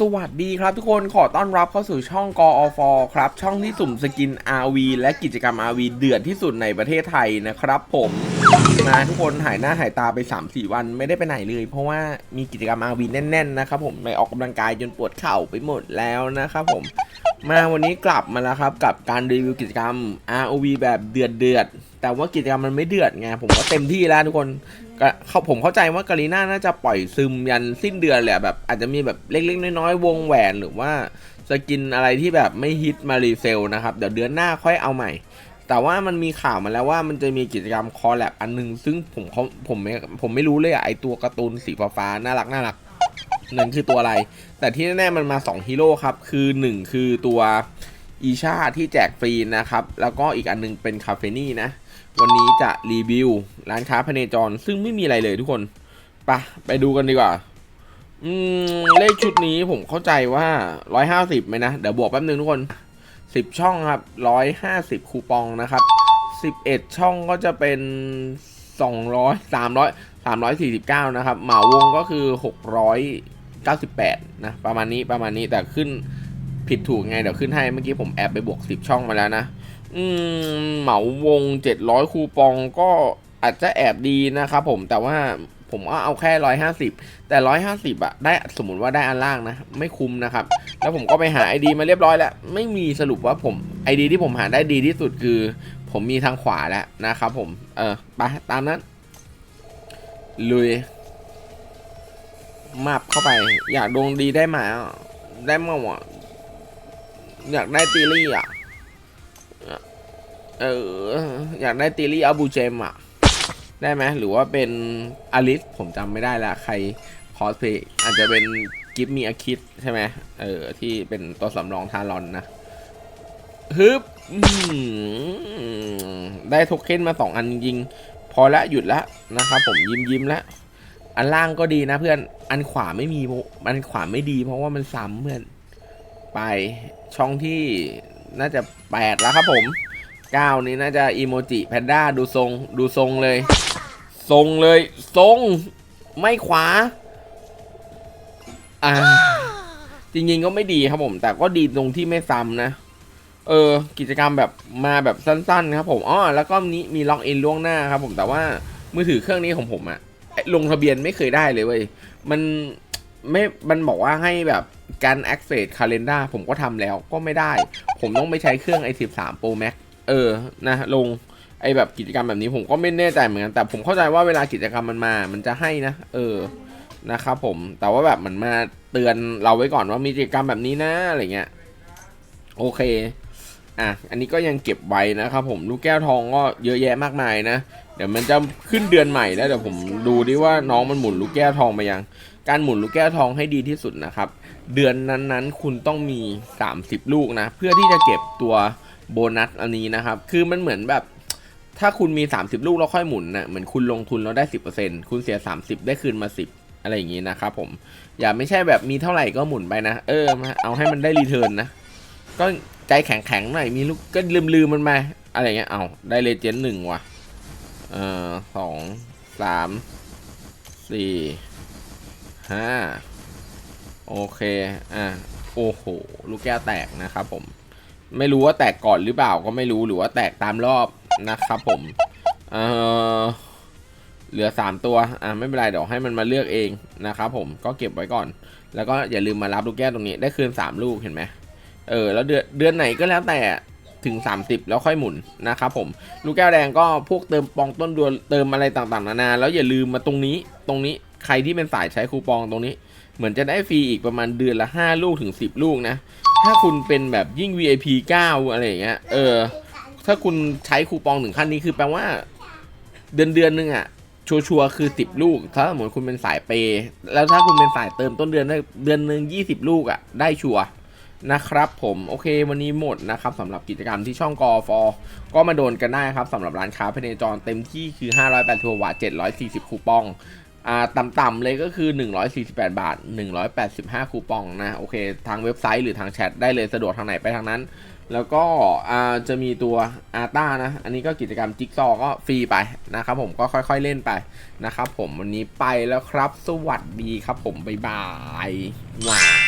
สวัสดีครับทุกคนขอต้อนรับเข้าสู่ช่องกอฟครับ ช่องที่สุ่มสกิน RV และกิจกรรม RV เดือดที่สุดในประเทศไทยนะครับผมนะทุกคนหายหน้าหายตาไป 3-4 วันไม่ได้ไปไหนเลย เพราะว่ามีกิจกรรม RV แน่นๆนะครับผมไปออกกำลังกายจนปวดเข่าไปหมดแล้วนะครับผมมาวันนี้กลับมาแล้วครับกับการรีวิวกิจกรรม ROV แบบเดือดเดือด แต่ว่ากิจกรรมมันไม่เดือดไงผมก็เต็มที่แล้วทุกคนก็เขาผมเข้าใจว่ากาลีน่าน่าจะปล่อยซึมยันสิ้นเดือนแหละแบบ อาจจะมีแบบเล็กๆน้อยๆวงแหวนหรือว่าสกินอะไรที่แบบไม่ฮิตมารีเซลนะครับเดี๋ยวเดือนหน้าค่อยเอาใหม่ แต่ว่ามันมีข่าวมาแล้วว่ามันจะมีกิจกรรมคอลแลบอันหนึง ซึ่งผมเขาผมไม่ผมไม่รู้เลยอะไอตัวการ์ตูนสีฟ้าๆน่ารักน่ารักนั่นคือตัวอะไร แต่ที่แน่ๆมันมา 2 ฮีโร่ครับ คือ 1 คือตัว อีชาที่แจกฟรีนะครับ แล้วก็อีกอันหนึงเป็นคาเฟนี่นะ วันนี้จะรีวิวร้านค้าพเนจร ซึ่งไม่มีอะไรเลยทุกคนไปะไปดูกันดีกว่า อืม เลขชุดนี้ผมเข้าใจว่า150ไหมนะ เดี๋ยวบวกแป๊บนึงทุกคน10ช่องครับ150คูปองนะครับ11ช่องก็จะเป็น200 300 349นะครับเหมาวงก็คือ698นะ ประมาณนี้ประมาณนี้แต่ขึ้น ผิดถูกไงเดี๋ยวขึ้นให้เมื่อกี้ผมแอบไปบวก10ช่องมาแล้วนะอืมเหมาวง700คูปองก็อาจจะแอบดีนะครับผมแต่ว่าผมก็เอาแค่150แต่150อะได้สมมติว่าได้อันล่างนะ ไม่คุ้มนะครับ แล้วผมก็ไปหา ID มาเรียบร้อยแล้ว ไม่มีสรุปว่าผม ID ที่ผมหาได้ดีที่สุดคือ ผมมีทางขวาแล้วนะครับผม เออไปตามนั้น ลุยมับเข้าไป อยากดวงดีได้มา ได้มาวะ อยากได้ตีลี่อะ เออ อยากได้ตีลี่อาบูเจมอะ ได้ไหมหรือว่าเป็นอลิสผมจำไม่ได้ละใครคอสเพย์อาจจะเป็นกิฟมีอาคิดใช่ไหมเออ ที่เป็นตัวสำรองทารอนนะฮึบได้โทเค็นมาสองอันจริง พอละหยุดละนะครับผมยิ้มยิ้มละอันล่างก็ดีนะเพื่อน อันขวาไม่มีเพราะอันขวาไม่ดีเพราะว่ามันซ้ำเพื่อน ไปช่องที่น่าจะแปดแล้วครับผมเก้านี้น่าจะอีโมจิแพนด้าดูทรงดูทรงเลย ทรงเลย ทรง ไม่ขวา อ่า จริงๆก็ไม่ดีครับผม แต่ก็ดีตรงที่ไม่ซ้ำนะ เออ กิจกรรมแบบมาแบบสั้นๆ ครับผมอ๋อแล้วก็นี้มีล็อกอินล่วงหน้าครับผมแต่ว่ามือถือเครื่องนี้ของผมอะลงทะเบียนไม่เคยได้เลยเว้ยมัน ไม่ มันบอกว่าให้แบบการ access calendar ผมก็ทำแล้วก็ไม่ได้ ผมต้องไปใช้เครื่อง i13 Pro Max เออ นะ ลง ไอแบบกิจกรรมแบบนี้ผมก็ไม่แน่ใจเหมือนกัน แต่ผมเข้าใจว่าเวลากิจกรรมมันมา มันจะให้นะ เออ นะครับผม แต่ว่าแบบมันมาเตือนเราไว้ก่อนว่ามีกิจกรรมแบบนี้นะ อะไรเงี้ย โอเค อะ อันนี้ก็ยังเก็บไว้นะครับผม ลูกแก้วทองก็เยอะแยะมากมายนะ เดี๋ยวมันจะขึ้นเดือนใหม่แล้วเดี๋ยวผมดูดิว่าน้องมันหมุนลูกแก้วทองไปยัง การหมุนลูกแก้วทองให้ดีที่สุดนะครับ เดือนนั้นๆ คุณต้องมี 30 ลูกนะ เพื่อที่จะเก็บตัวโบนัสอันนี้นะครับ คือมันเหมือนแบบ ถ้าคุณมี 30 ลูกแล้วค่อยหมุนนะ่ะเหมือนคุณลงทุนแล้วได้ 10%คุณเสีย 30 ได้คืนมา 10 อะไรอย่างนี้นะครับผมอย่าไม่ใช่แบบมีเท่าไหร่ก็หมุนไปนะ เออมาเอาให้มันได้รีเทิร์นนะ ก็ใจแข็งๆหน่อยมีลูกก็ลืมๆมันไปอะไรเงี้ยเอาได้เลเจนด์หนึ่งว่ะเออสองสามสี่ ห้าโอเค อะ โอ้โห ลูกแก้วแตกนะครับผม ไม่รู้ว่าแตกก่อนหรือเปล่าก็ไม่รู้หรือว่าแตกตามรอบนะครับผม เออเหลือ 3 ตัว อะไม่เป็นไรเดี๋ยวให้มันมาเลือกเองนะครับผม ก็เก็บไว้ก่อน แล้วก็อย่าลืมมารับลูกแก้วตรงนี้ ได้คืน 3 ลูกเห็นไหมเออ แล้วเดือนเดือนไหนก็แล้วแต่ถึง 30 แล้วค่อยหมุนนะครับผม ลูกแก้วแดงก็พวกเติมปองต้นดือนเติมอะไรต่างๆนานา แล้วอย่าลืมมาตรงนี้ ตรงนี้ ใครที่เป็นสายใช้คูปองตรงนี้ เหมือนจะได้ฟรีอีกประมาณเดือนละ 5 ลูกถึง 10 ลูกนะ ถ้าคุณเป็นแบบยิ่ง VIP 9 อะไรอย่างเงี้ยเออ ถ้าคุณใช้คูปองถึงขั้นนี้คือแปลว่า เดือนเดือนหนึงอะชัวร์คือ 10 ลูก ถ้าสมมติคุณเป็นสายเปย์แล้วถ้าคุณเป็นสายเติมต้นเดือนได้เดือนหนึ่ง20 ลูกอะได้ชัวร์นะครับผมโอเควันนี้หมดนะครับสำหรับกิจกรรมที่ช่องกอฟก็มาโดนกันได้ครับสำหรับร้านค้าพเนจรเต็มที่คือ508ทัวร์วาท740 คูปอง อ่าต่ำๆเลยก็คือ 148 บาท 185 คูปองนะ โอเค ทางเว็บไซต์หรือทางแชทได้เลยสะดวกทางไหนไปทางนั้น แล้วก็อ่าจะมีตัวอาต้านะ อันนี้ก็กิจกรรมจิ๊กซอว์ก็ฟรีไปนะครับผมก็ค่อยๆเล่นไปนะครับผมวันนี้ไปแล้วครับ สวัสดีครับผม บ๊ายบายว้า